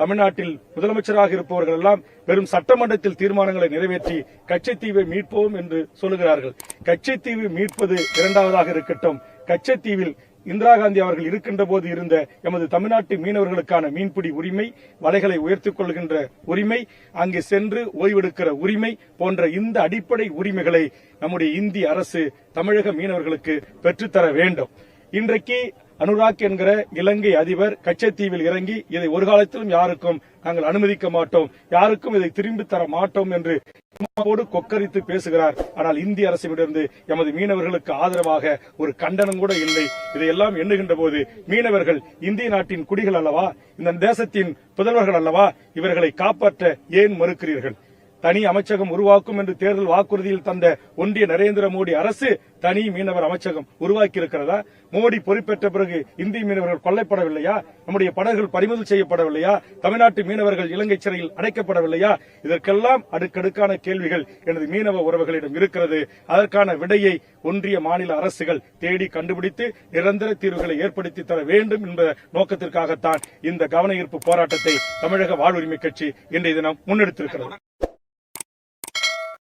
தமிழ்நாட்டில் முதலமைச்சராக இருப்பவர்கள் எல்லாம் வெறும் சட்டமன்றத்தில் தீர்மானங்களை நிறைவேற்றி கச்சத்தீவை மீட்போம் என்று சொல்லுகிறார்கள். கச்சத்தீவு மீட்பது இரண்டாவதாக இருக்கட்டும். கச்சத்தீவில் இந்திரா காந்தி அவர்கள் இருக்கின்ற போது இருந்த எமது தமிழ்நாட்டு மீனவர்களுக்கான மீன்பிடி உரிமை வலைகளை உயர்த்திக் கொள்கின்ற உரிமை அங்கு சென்று ஓய்வெடுக்கிற உரிமை போன்ற இந்த அடிப்படை உரிமைகளை நம்முடைய இந்திய அரசு தமிழக மீனவர்களுக்கு பெற்றுத்தர வேண்டும். இன்றைக்கு அனுராக் என்கிற இலங்கை அதிபர் கச்சத்தீவில் இறங்கி இதை ஒரு காலத்திலும் யாருக்கும் நாங்கள் அனுமதிக்க மாட்டோம் யாருக்கும் இதை திரும்பி தர மாட்டோம் என்று சும்மாவோடு கொக்கரித்து பேசுகிறார். ஆனால் இந்திய அரசிடமிருந்து எமது மீனவர்களுக்கு ஆதரவாக ஒரு கண்டனம் கூட இல்லை. இதையெல்லாம் எண்ணுகின்ற போது மீனவர்கள் இந்திய நாட்டின் குடிகள் அல்லவா? இந்த தேசத்தின் புதல்வர்கள் அல்லவா? இவர்களை காப்பாற்ற ஏன் மறுக்கிறீர்கள்? தனி அமைச்சகம் உருவாக்கும் என்று தேர்தல் வாக்குறுதியில் தந்த ஒன்றிய நரேந்திர மோடி அரசு தனி மீனவர் அமைச்சகம் உருவாக்கி இருக்கிறதா மோடி பொறுப்பேற்ற பிறகு இந்திய மீனவர்கள் கொல்லப்படவில்லையா? நம்முடைய படகுகள் பறிமுதல் செய்யப்படவில்லையா? தமிழ்நாட்டு மீனவர்கள் இலங்கை சிறையில் அடைக்கப்படவில்லையா? இதற்கெல்லாம் அடுக்கடுக்கான கேள்விகள் எனது மீனவ உறவுகளிடம் இருக்கிறது. அதற்கான விடையை ஒன்றிய மாநில அரசுகள் தேடி கண்டுபிடித்து நிரந்தர தீர்வுகளை ஏற்படுத்தி தர வேண்டும் என்ற நோக்கத்திற்காகத்தான் இந்த கவன ஈர்ப்பு போராட்டத்தை தமிழக வாழ்வுரிமை கட்சி இன்றைய தினம் முன்னெடுத்திருக்கிறது.